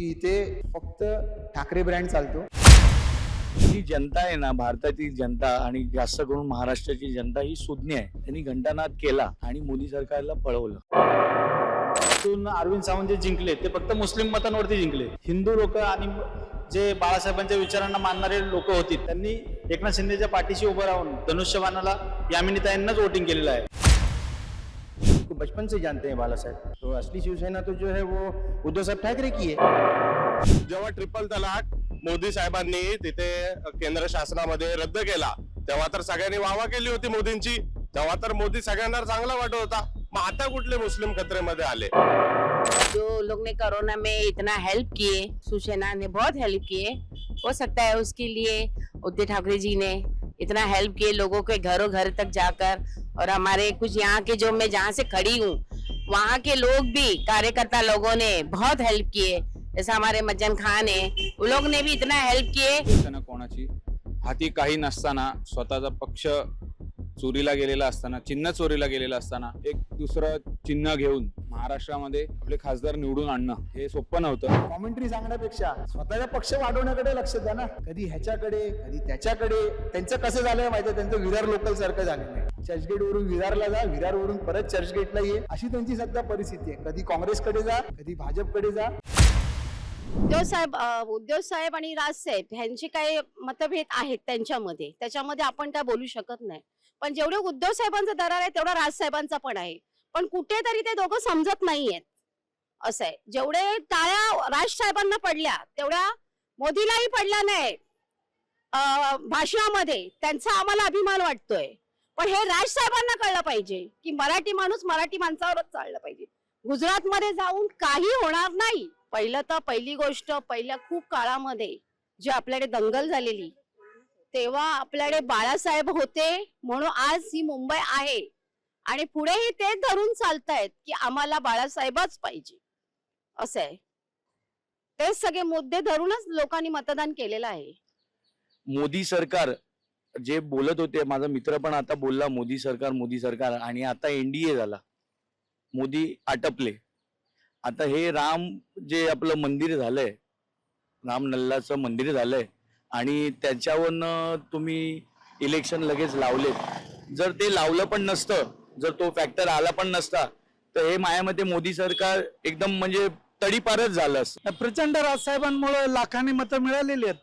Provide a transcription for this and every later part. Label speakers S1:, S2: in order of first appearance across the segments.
S1: की इथे फक्त ठाकरे ब्रँड चालतो.
S2: ही जनता आहे ना भारताची जनता आणि जास्त करून महाराष्ट्राची जनता ही सुज्ञ आहे. त्यांनी घंटानाद केला आणि मोदी सरकारला पळवलं.
S3: तिथून अरविंद सावंत जे जिंकले ते फक्त मुस्लिम मतांवरती जिंकले. हिंदू लोक आणि जे बाळासाहेबांच्या विचारांना मानणारे लोक होती त्यांनी एकनाथ शिंदेच्या पाठीशी उभं राहून धनुष्यबाणाला यामिनीताईंनाच वोटिंग केलेलं आहे.
S1: बचपन से जानते हैं बाला साहब। तो असली शिवसेना तो जो है वो उद्धव साहब ठाकरे की है।
S4: जेव्हा ट्रिपल तलाक मोदी साहेबांनी तिथे केंद्र शासनामध्ये रद्द केला तेव्हा तर सगळ्यांनी वावा केली होती मोदींची. तेव्हा तर मोदी सगळ्यांना चांगला वाटत होता. मग आता कुठले मुस्लिम खतरेमध्ये आले?
S5: जो लोग ने कोरोना में इतना हेल्प किए शिवसेना ने बहुत हेल्प किए हो सकता है उसके लिए उद्धव ठाकरे जी ने इतना हेल्प किए लोगों के घरों घर तक जाकर और हमारे कुछ यहाँ के जो मैं जहाँ से खड़ी हूँ वहाँ के लोग भी कार्यकर्ता लोगों ने बहुत हेल्प किए। जैसे हमारे मज्जन खान है वो लोग ने भी इतना हेल्प किए।
S6: कोणाची? हाती काही नसताना स्वतःचा पक्ष चोरीला गेलेला असताना चिन्ह चोरीला गेलेलं असताना एक दुसरं चिन्ह घेऊन महाराष्ट्रामध्ये आपले खासदार निवडून आणणं हे सोपं नव्हतं.
S1: कॉमेंट्री सांगण्यापेक्षा स्वतःचा पक्ष वाढवण्याकडे लक्ष द्या ना. कधी ह्याच्याकडे कधी त्याच्याकडे त्यांचं कसं झालंय माहितीये? त्यांचं विरार लोकल सारखं झालेलं चर्चगेट वरून विरारला जा विरार वरून परत चर्चगेटला ये. अशी त्यांची सध्या परिस्थिती आहे. कधी काँग्रेसकडे जा कधी भाजपकडे जा.
S7: उद्धव साहेब उद्धव साहेब आणि राजसाहेब ह्यांचे काही मतभेद आहेत त्यांच्यामध्ये. त्याच्यामध्ये आपण काय बोलू शकत नाही. पण जेवढे उद्धव साहेबांचा दरार आहे तेवढा राजसाहेबांचा पण आहे. पण कुठेतरी ते दोघं समजत नाहीयेत. असं आहे. जेवढे टाळ्या राज साहेबांना पडल्या तेवढ्या मोदीलाही पडल्या नाही भाषणामध्ये. त्यांचा आम्हाला अभिमान वाटतोय. पण हे राज साहेबांना कळलं पाहिजे की मराठी माणूस मराठी माणसावरच चाललं पाहिजे. गुजरातमध्ये जाऊन काही होणार नाही. पहिलं तर पहिली गोष्ट पहिल्या खूप काळामध्ये जी आपल्याकडे दंगल झालेली तेव्हा आपल्याकडे बाळासाहेब होते म्हणून आज ही मुंबई आहे. आणि पुढेही ते धरून चालतायत की आम्हाला बाळासाहेबच पाहिजे. असं आहे. तेच सगळे मुद्दे धरूनच लोकांनी मतदान केलेलं आहे.
S2: मोदी सरकार जे बोलत होते माझा मित्र पण आता बोलला मोदी सरकार मोदी सरकार आणि आता एनडीए झाला. मोदी आटपले. आता हे राम जे आपलं मंदिर झालंय राम नल्लाचं मंदिर झालंय आणि त्याच्यावरनं तुम्ही इलेक्शन लगेच लावलेत. जर ते लावलं पण नसतं जर तो फॅक्टर आला पण नसता तर हे मायामध्ये मोदी सरकार एकदम म्हणजे तडीपारच झालं असतं.
S8: प्रचंड राजसाहेबांमुळे लाखांनी मतं मिळालेली आहेत.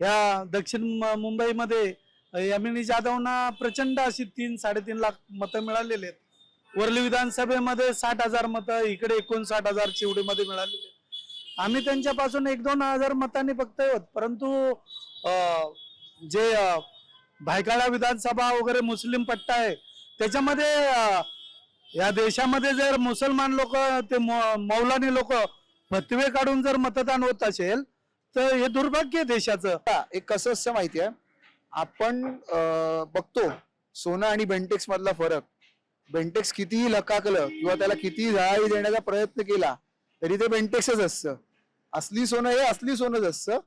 S8: या दक्षिण मुंबईमध्ये यामिनी जाधवना प्रचंड अशी तीन साडेतीन लाख मतं मिळालेली आहेत. वरली विधानसभेमध्ये साठ हजार मतं इकडे एकोणसाठ हजार चिवडीमध्ये मिळालेली आहेत. आम्ही त्यांच्यापासून एक दोन हजार मतांनी फक्त आहोत परंतु जे भायकाळा विधानसभा वगैरे मुस्लिम पट्टा आहे त्याच्यामध्ये या देशामध्ये जर मुसलमान लोक ते मौलानी लोक फतवे काढून जर मतदान होत असेल तर हे दुर्भाग्य देशाचं.
S1: एक कसं असतं आहे? आपण अं, बघतो सोनं आणि बेंटेक्स मधला फरक. बेंटेक्स कितीही लकाकलं किंवा त्याला कितीही झळाळी देण्याचा प्रयत्न केला तरी ते बेंटेक्सच असतं. असली सोनं हे असली सोनंच असतं.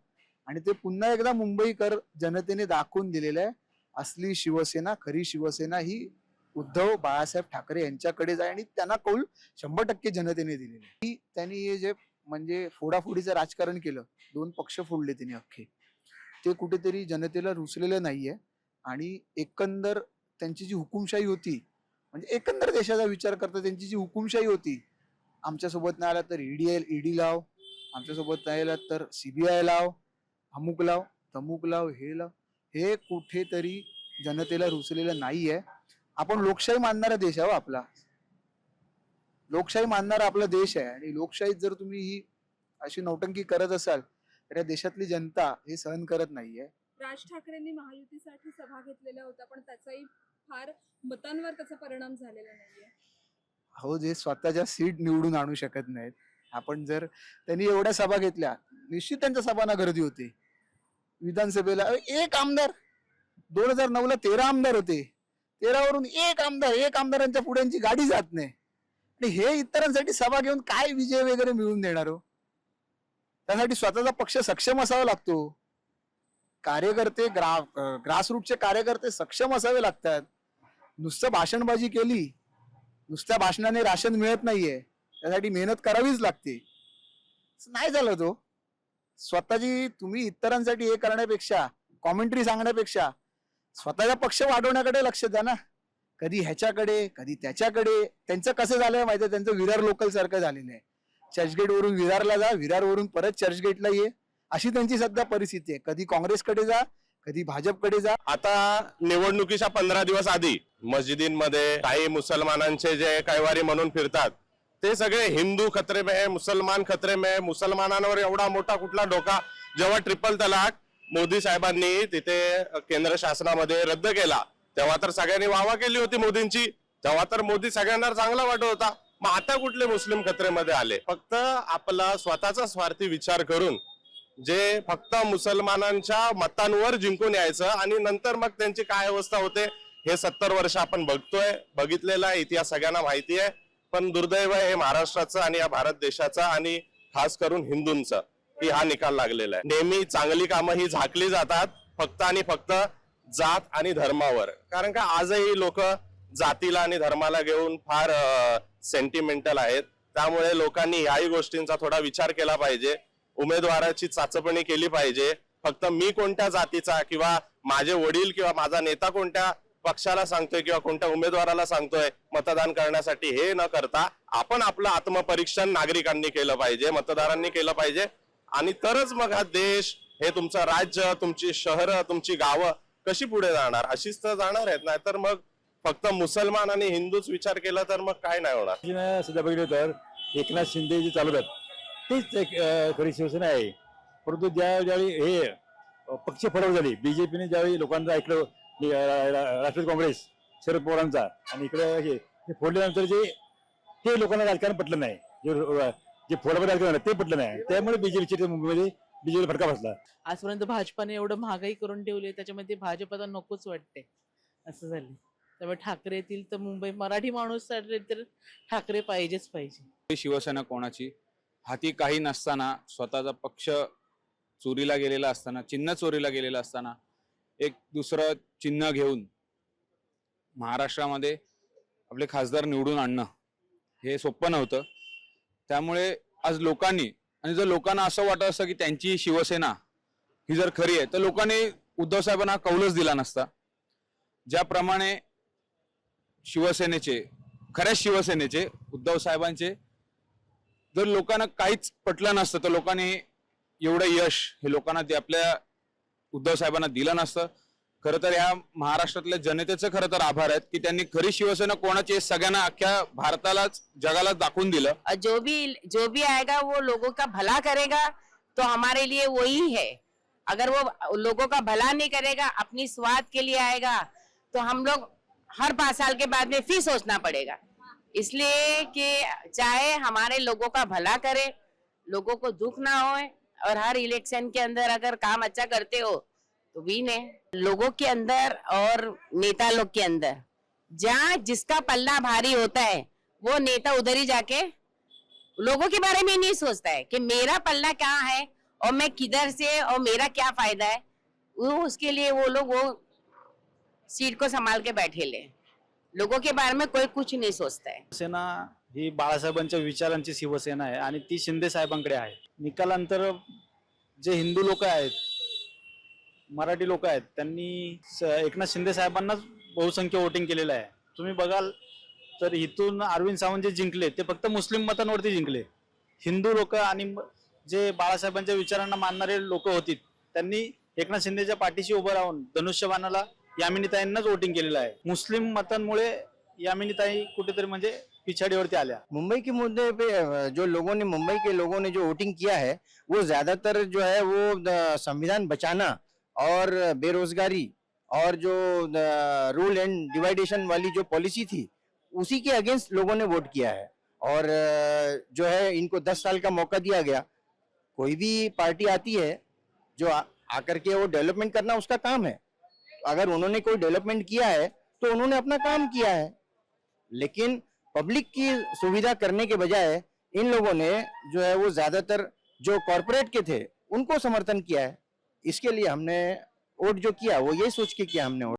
S1: आणि ते पुन्हा एकदा मुंबईकर जनतेने दाखवून दिलेलं आहे. असली शिवसेना खरी शिवसेना ही उद्धव बाळासाहेब ठाकरे यांच्याकडे जाय आणि त्यांना कौल शंभर टक्के जनतेने दिलेली की त्यांनी हे जे म्हणजे फोडाफोडीचं राजकारण केलं दोन पक्ष फोडले त्यांनी अख्खे. ते कुठेतरी जनतेला रुचलेलं नाहीये. आणि एकंदर त्यांची जी हुकुमशाही होती म्हणजे एकंदर देशाचा विचार करता त्यांची जी हुकुमशाही होती आमच्यासोबत नाही आला तर ईडी ईडी लाव. आमच्यासोबत नाही आला तर सीबीआय लाव. अमुक लाव तमुक लाव हे लाव. हे कुठेतरी जनतेला रुचलेलं नाहीये. आपण लोकशाही मानणारा देश आहे हो आपला. लोकशाही मानणारा आपला देश आहे. आणि लोकशाहीत जर तुम्ही ही अशी नौटंकी करत असाल तर या देशातली जनता हे सहन करत नाहीये.
S9: राज ठाकरेंनी महायुतीसाठी सभा घेतलेल्या होत्या पण त्याचाही फार मतांवर त्याचा परिणाम झालेला नाहीये.
S1: हो जे स्वतःच्या सीट निवडून आणू शकत नाहीत आपण जर त्यांनी एवढ्या सभा घेतल्या निश्चित त्यांच्या सभांना गर्दी होती. विधानसभेला एक आमदार दोन हजार नऊ ला तेरा आमदार होते. तेरावरून एक आमदार एक आमदारांच्या पुढ्यांची गाडी जात नाही. आणि हे इतरांसाठी सभा घेऊन काय विजय वगैरे मिळवून देणार हो? त्यासाठी स्वतःचा पक्ष सक्षम असावा लागतो. कार्यकर्ते ग्रा ग्रासरूटचे कार्यकर्ते सक्षम असावे लागतात. नुसतं भाषणबाजी केली नुसत्या भाषणाने राशन मिळत नाहीये. त्यासाठी मेहनत करावीच लागते. नाही झालं तो. स्वतःची तुम्ही इतरांसाठी हे करण्यापेक्षा कॉमेंट्री सांगण्यापेक्षा स्वतःचा पक्ष वाढवण्याकडे लक्ष द्या ना. कधी ह्याच्याकडे कधी त्याच्याकडे. त्यांचं कसं झालंय माहिती त्यांचं विरार लोकल सारखं झालेलं आहे. चर्चगेट वरून विरारला जा विरारवरून परत चर्चगेटला ये. अशी त्यांची सध्या परिस्थिती आहे. कधी काँग्रेसकडे जा कधी भाजपकडे जा.
S4: आता निवडणुकीच्या पंधरा दिवस आधी मस्जिदींमध्ये काही मुसलमानांचे जे कैवारी म्हणून फिरतात ते सगळे हिंदू खत्रे में मुसलमान खत्रे में मुसलमानांवर एवढा मोठा कुठला धोका जेव्हा ट्रिपल तलाक मोदी साहेबांनी तिथे केंद्र शासनामध्ये रद्द केला तेव्हा तर सगळ्यांनी वावा केली होती मोदींची तेव्हा तर मोदी सगळ्यांना चांगला वाटत होता. मग आता कुठले मुस्लिम कत्रेमध्ये आले? फक्त आपला स्वतःचा स्वार्थी विचार करून जे फक्त मुसलमानांच्या मतांवर जिंकून यायचं आणि नंतर मग त्यांची काय अवस्था होते हे सत्तर वर्ष आपण बघतोय बघितलेला आहे इतिहास सगळ्यांना माहिती आहे. पण दुर्दैव हे महाराष्ट्राचं आणि या भारत देशाचं आणि खास करून हिंदूंचं की हा निकाल लागलेला आहे. नेहमी चांगली कामं ही झाकली जातात फक्त आणि फक्त जात आणि धर्मावर. कारण का आजही लोक जातीला आणि धर्माला घेऊन फार सेंटिमेंटल आहेत. त्यामुळे लोकांनी याही गोष्टींचा थोडा विचार केला पाहिजे. उमेदवाराची चाचपणी केली पाहिजे. फक्त मी कोणत्या जातीचा किंवा माझे वडील किंवा माझा नेता कोणत्या पक्षाला सांगतोय किंवा कोणत्या उमेदवाराला सांगतोय मतदान करण्यासाठी हे न करता आपण आपलं आत्मपरीक्षण नागरिकांनी केलं पाहिजे मतदारांनी केलं पाहिजे. आणि तरच मग हा देश हे तुमचं राज्य तुमची शहरं तुमची गावं कशी पुढे जाणार? अशीच तर जाणार आहेत. नाहीतर मग फक्त मुसलमान आणि हिंदूच विचार केला तर मग काय नाही होणार?
S10: शिवसेना सध्या बघितलं तर एकनाथ शिंदे जे चालवतात तेच एक खरी शिवसेना आहे. परंतु ज्या ज्यावेळी हे पक्ष फरक झाली बीजेपीने ज्यावेळी लोकांचं ऐकलं राष्ट्रवादी काँग्रेस शरद पवारांचा आणि इकडे हे हे फोडल्यानंतर जे ते लोकांना राजकारण पटलं नाही. जे जे फोडामध्ये राजकारण ते पटलं नाही. त्यामुळे बीजेपीचे मुंबईमध्ये बीजेपी फटका बसला.
S11: आजपर्यंत भाजपाने एवढं महागाई करून ठेवली त्याच्यामध्ये भाजप आता नकोच वाटते असं झालं त्यामुळे ठाकरे येतील तर मुंबई मराठी माणूस चालले तर ठाकरे पाहिजेच पाहिजे.
S6: शिवसेना कोणाची? हाती काही नसताना स्वतःचा पक्ष चोरीला गेलेला असताना चिन्ह चोरीला गेलेला असताना एक दुसरं चिन्ह घेऊन महाराष्ट्रामध्ये आपले खासदार निवडून आणणं हे सोपं नव्हतं. त्यामुळे आज लोकांनी आणि जर लोकांना असं वाटत असतं की त्यांची शिवसेना ही जर खरी आहे तर लोकांनी उद्धव साहेबांना कौलच दिला नसता. ज्याप्रमाणे शिवसेनेचे खऱ्या शिवसेनेचे उद्धव साहेबांचे जर लोकांना काहीच पटलं नसतं तर लोकांनी एवढं यश हे लोकांना ते आपल्या उद्धव साहेबांना दिलं नसतं. खरं तर या महाराष्ट्रातल्या जनतेचं खरं तर आभार आहेत की त्यांनी खरी शिवसेना कोणाची सगळ्यांना अख्ख्या भारतालाच जगाला दाखवून दिलं.
S5: और जो भी जो भी आएगा वो लोगों का भला करेगा तो हमारे लिए वही है। अगर वो लोगों का भला नहीं करेगा अपनी स्वाद के लिए आएगा तो हम लोग हर पाँच साल के बाद में फिर सोचना पड़ेगा। इसलिए कि चाहे हमारे लोगों का भला करे, लोगों को दुख ना होए, और हर इलेक्शन के अंदर अगर काम अच्छा करते हो तो विन है। लोगों के अंदर और नेता लोग के अंदर। जहाँ जिसका पल्ला भारी होता है, वो नेता उधर ही जाके लोगों के बारे में नहीं सोचता है कि मेरा पल्ला क्या है, और मैं किधर से, और मेरा क्या फ़ायदा है। वो उसके लिए वो लोग, वो सीट को संभाल के बैठे ले। लोगों के बारे में कोई कुछ नहीं सोचता है।
S3: सेना ही बाळासाहेबांच्या विचारांची शिवसेना आहे आणि ती शिंदे साहेबांकडे आहे. निकालानंतर जे हिंदू लोक आहेत मराठी लोक आहेत त्यांनी एकनाथ शिंदे साहेबांनाच बहुसंख्य वोटिंग केलेलं आहे. तुम्ही बघाल तर इथून अरविंद सावंत जे जिंकले ते फक्त मुस्लिम मतांवरती जिंकले. हिंदू लोक आणि जे बाळासाहेबांच्या विचारांना मानणारे लोक होती त्यांनी एकनाथ शिंदेच्या पाठीशी उभं राहून धनुष्यबाणाला यामिनीताईंनाच वोटिंग केलेलं आहे. मुस्लिम मतांमुळे यामिनीताई कुठेतरी म्हणजे पिछाडीवरती आल्या.
S12: मुंबई के मुद्दे पे, जो लोगों ने, मुंबई के लोगों ने जो वोटिंग किया है, वो ज़्यादातर जो है वो संविधान बचाना और बेरोजगारी और जो रूल एंड डिवाइडेशन वाली जो पॉलिसी थी, उसी के अगेंस्ट लोगों ने वोट किया है। और जो है इनको दस साल का मौका दिया गया। कोई भी पार्टी आती है, जो आकर के वो डेवलपमेंट करना उसका काम है। अगर उन्होंने कोई डेवलपमेंट किया है तो उन्होंने अपना काम किया है। लेकिन पब्लिक की सुविधा करने के बजाय इन लोगों ने जो है वो ज़्यादातर जो कॉरपोरेट के थे, उनको समर्थन किया है। इसके लिए हमने वोट जो किया, वो ये सोच के किया हमने वोट।